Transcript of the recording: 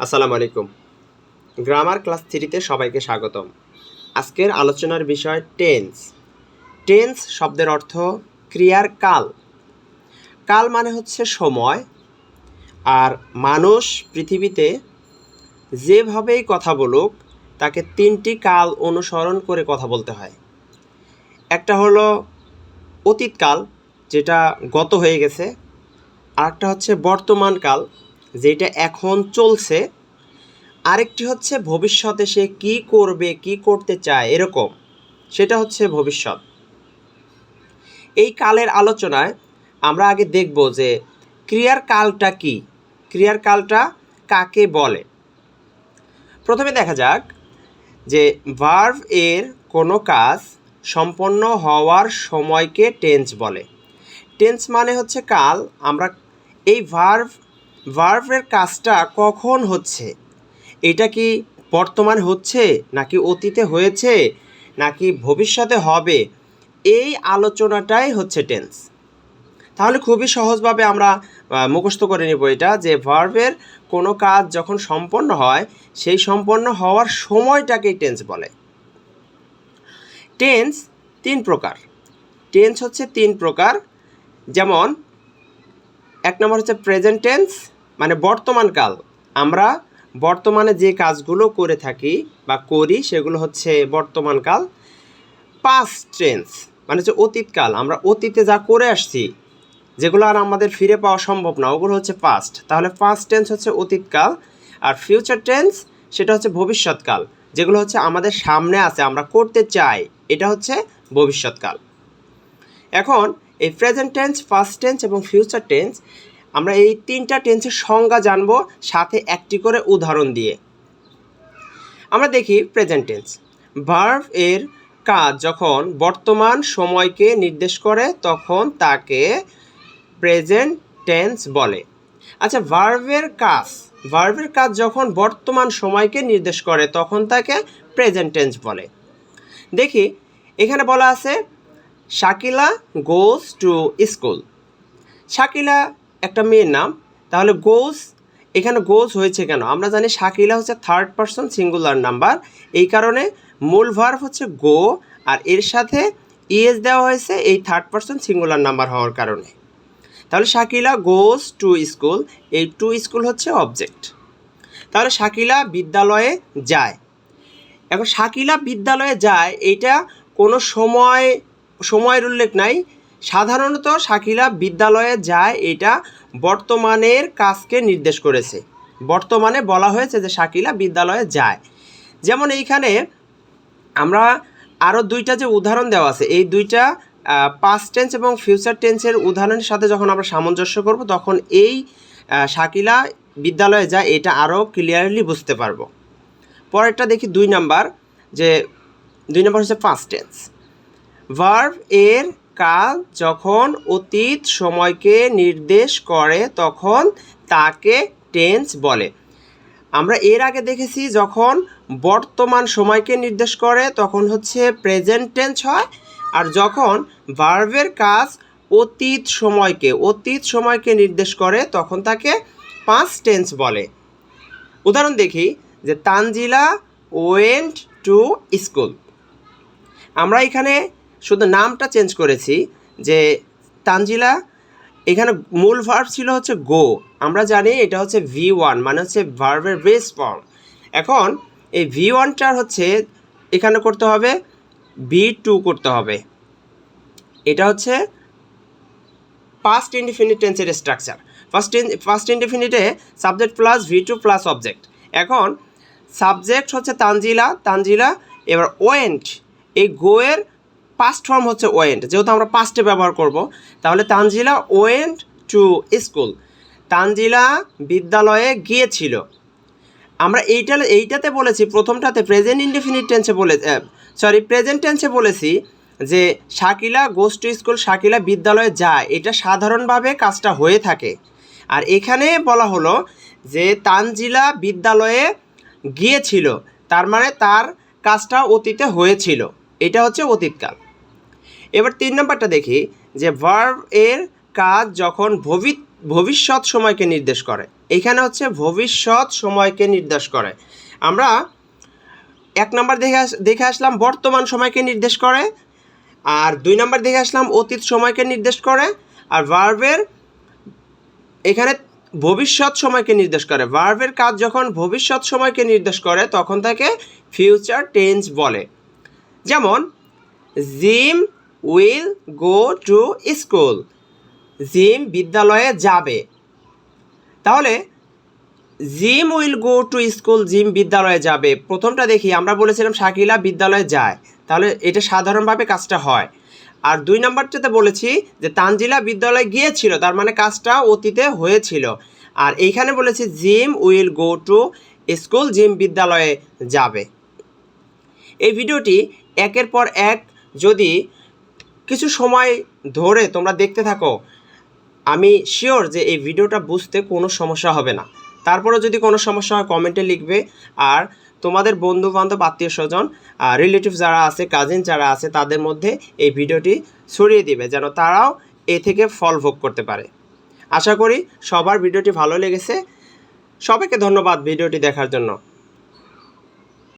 আসসালামু আলাইকুম। Grammar class থ্রিতে সবাইকে স্বাগতম। আজকের আলোচনার বিষয় টেন্স। টেন্স শব্দের অর্থ ক্রিয়ার কাল। কাল মানে হচ্ছে সময়, আর মানুষ পৃথিবীতে যেভাবেই কথা বলুক, তাকে তিনটি কাল অনুসরণ করে কথা বলতে হয়। একটা হলো অতীতকাল যেটা গত হয়ে গেছে, আর একটা হচ্ছে বর্তমান কাল যেটা এখন চলছে, আরেকটি হচ্ছে ভবিষ্যতে সে কি করবে, কি করতে চায়, এরকম। সেটা হচ্ছে ভবিষ্যৎ। এই কালের আলোচনায় আমরা আগে দেখব যে ক্রিয়ার কালটা কি। ক্রিয়ার কালটা কাকে বলে? প্রথমে দেখা যাক যে ভার্ভ এর কোনো কাজ সম্পন্ন হওয়ার সময়কে টেন্স বলে। টেন্স মানে হচ্ছে কাল। আমরা এই ভার্ভ ভার্ভের কাজটা কখন হচ্ছে? এটা কি বর্তমান হচ্ছে, নাকি অতীতে হয়েছে, নাকি ভবিষ্যতে হবে? এই আলোচনাটাই হচ্ছে টেন্স। তাহলে খুবই সহজভাবে আমরা মুখস্থ করে নেব এটা যে ভার্ভের কোনো কাজ যখন সম্পন্ন হয়, সেই সম্পন্ন হওয়ার সময়টাকেই টেন্স বলে। টেন্স তিন প্রকার। টেন্স হচ্ছে তিন প্রকার। যেমন, এক নম্বর হচ্ছে প্রেজেন্ট টেন্স মানে বর্তমান কাল। আমরা বর্তমানে যে কাজগুলো করে থাকি বা করি, সেগুলো হচ্ছে বর্তমান কাল পাস্ট টেন্স মানে হচ্ছে অতীতকাল আমরা অতীতে যা করে আসছি, যেগুলো আর আমাদের ফিরে পাওয়া সম্ভব না, ওগুলো হচ্ছে পাস্ট তাহলে পাস্ট টেন্স হচ্ছে অতীতকাল আর ফিউচার টেন্স সেটা হচ্ছে ভবিষ্যৎকাল যেগুলো হচ্ছে আমাদের সামনে আছে, আমরা করতে চাই, এটা হচ্ছে ভবিষ্যৎকাল এখন এই প্রেজেন্ট টেন্স ফার্স্ট টেন্স এবং ফিউচার টেন্স আমরা এই তিনটা টেন্সের সংজ্ঞা জানব সাথে একটি করে উদাহরণ দিয়ে। আমরা দেখি প্রেজেন্ট টেন্স ভার্ভ এর কাজ যখন বর্তমান সময়কে নির্দেশ করে, তখন তাকে প্রেজেন্ট টেন্স বলে। আচ্ছা ভার্ভের কাজ। ভার্ভের কাজ যখন বর্তমান সময়কে নির্দেশ করে, তখন তাকে প্রেজেন্ট টেন্স বলে। দেখি, এখানে বলা আছে, Shakila goes to school Shakila একটা মেয়ের নাম, তাহলে গোজ এখানে গোজ হয়েছে কেন? আমরা জানি শাকিলা হচ্ছে থার্ড পারসন সিঙ্গুলার নাম্বার এই কারণে মূল ভার্ভ হচ্ছে গো, আর এর সাথে ইএস দেওয়া হয়েছে এই থার্ড পারসন সিঙ্গুলার নাম্বার হওয়ার কারণে। তাহলে শাকিলা গোজ টু স্কুল এই টু স্কুল হচ্ছে অবজেক্ট তাহলে শাকিলা বিদ্যালয়ে যায়। এখন শাকিলা বিদ্যালয়ে যায়, এইটা কোনো সময়, সময়ের উল্লেখ নাই সাধারণত শাকিলা বিদ্যালয়ে যায়, এটা বর্তমানের কাজকে নির্দেশ করেছে। বর্তমানে বলা হয়েছে যে শাকিলা বিদ্যালয়ে যায়। যেমন এইখানে আমরা আরও দুইটা যে উদাহরণ দেওয়া আছে, এই দুইটা পাস্ট টেন্স এবং ফিউচার টেন্সের উদাহরণের সাথে যখন আমরা সামঞ্জস্য করব, তখন এই শাকিলা বিদ্যালয়ে যায়, এটা আরও ক্লিয়ারলি বুঝতে পারব। পরেরটা দেখি দুই নাম্বার, যে দুই নাম্বার হচ্ছে পাস্ট টেন্স ভার্ভ এর কাজ যখন অতীত সময়কে নির্দেশ করে, তখন তাকে টেন্স বলে। আমরা এর আগে দেখেছি যখন বর্তমান সময়কে নির্দেশ করে, তখন হচ্ছে প্রেজেন্ট টেন্স হয়। আর যখন ভার্ভের কাজ অতীত সময়কে অতীত সময়কে নির্দেশ করে, তখন তাকে পাঁচ টেন্স বলে। উদাহরণ দেখি, যে তানজিলা ওয়েন্ট টু স্কুল। আমরা এখানে শুধু নামটা চেঞ্জ করেছি যে তানজিলা, এখানে মূল ভার্ব ছিল হচ্ছে গো আমরা জানি এটা হচ্ছে ভি ওয়ান মানে হচ্ছে ভার্বের বেস ফর্ম এখন এই ভি ওয়ানটার হচ্ছে এখানে করতে হবে ভি টু করতে হবে। এটা হচ্ছে পাস্ট ইনডিফিনিট টেন্সের structure first first ইনডিফিনিটে subject plus V two plus object এখন সাবজেক্ট হচ্ছে তানজিলা তানজিলা, এবার ওয়েন্ট এই গোয়ের পাস্ট ফর্ম হচ্ছে ওয়েন্ট যেহেতু আমরা পাস্টে ব্যবহার করব, তাহলে Tanzila went to school Tanzila বিদ্যালয়ে গিয়েছিল। আমরা এইটা, এইটাতে বলেছি, প্রথমটাতে প্রেজেন্ট ইনডিফিনিট টেন্সে বলে সরি প্রেজেন্ট টেন্সে বলেছি যে Shakila goes to school Shakila বিদ্যালয়ে যায়। এটা সাধারণভাবে কাজটা হয়ে থাকে। আর এখানে বলা হলো যে তানজিলা বিদ্যালয়ে গিয়েছিল, তার মানে তার কাজটা অতীতে হয়েছিল। এটা হচ্ছে অতীতকাল। এবার তিন নম্বরটা দেখি, যে ভার্ভ এর কাজ যখন ভবি, ভবিষ্যৎ সময়কে নির্দেশ করে। এখানে হচ্ছে ভবিষ্যৎ সময়কে নির্দেশ করে। আমরা এক নম্বর দেখে দেখে আসলাম বর্তমান সময়কে নির্দেশ করে, আর দুই নম্বর দেখে আসলাম অতীত সময়কে নির্দেশ করে, আর ভার্বের এখানে ভবিষ্যৎ সময়কে নির্দেশ করে। ভার্বের কাজ যখন ভবিষ্যৎ সময়কে নির্দেশ করে, তখন তাকে ফিউচার টেন্স বলে। যেমন Jim will go to school Jim বিদ্যালয়ে যাবে। তাহলে Jim will go to school Jim বিদ্যালয়ে যাবে। প্রথমটা দেখি, আমরা বলেছিলাম শাকিলা বিদ্যালয়ে যায়। তাহলে এটা সাধারণভাবে কাজটা হয়। আর দুই নম্বরটাতে বলেছি যে, তানজিলা বিদ্যালয়ে গিয়েছিল, তার মানে কাজটা অতীতে হয়েছিল। আর এইখানে বলেছি Jim will go to school Jim বিদ্যালয়ে যাবে। এই ভিডিওটি একের পর এক যদি কিছু সময় ধরে তোমরা দেখতে থাকো, আমি শিওর যে এই ভিডিওটা বুঝতে কোনো সমস্যা হবে না। তারপরে যদি কোনো সমস্যা হয় কমেন্টে লিখবে। আর তোমাদের বন্ধু বান্ধব আত্মীয় স্বজন রিলেটিভ যারা আছে কাজিন যারা আছে, তাদের মধ্যে এই ভিডিওটি ছড়িয়ে দিবে, যেন তারাও এ থেকে ফল ভোগ করতে পারে। আশা করি সবার ভিডিওটি ভালো লেগেছে। সবাইকে ধন্যবাদ ভিডিওটি দেখার জন্য।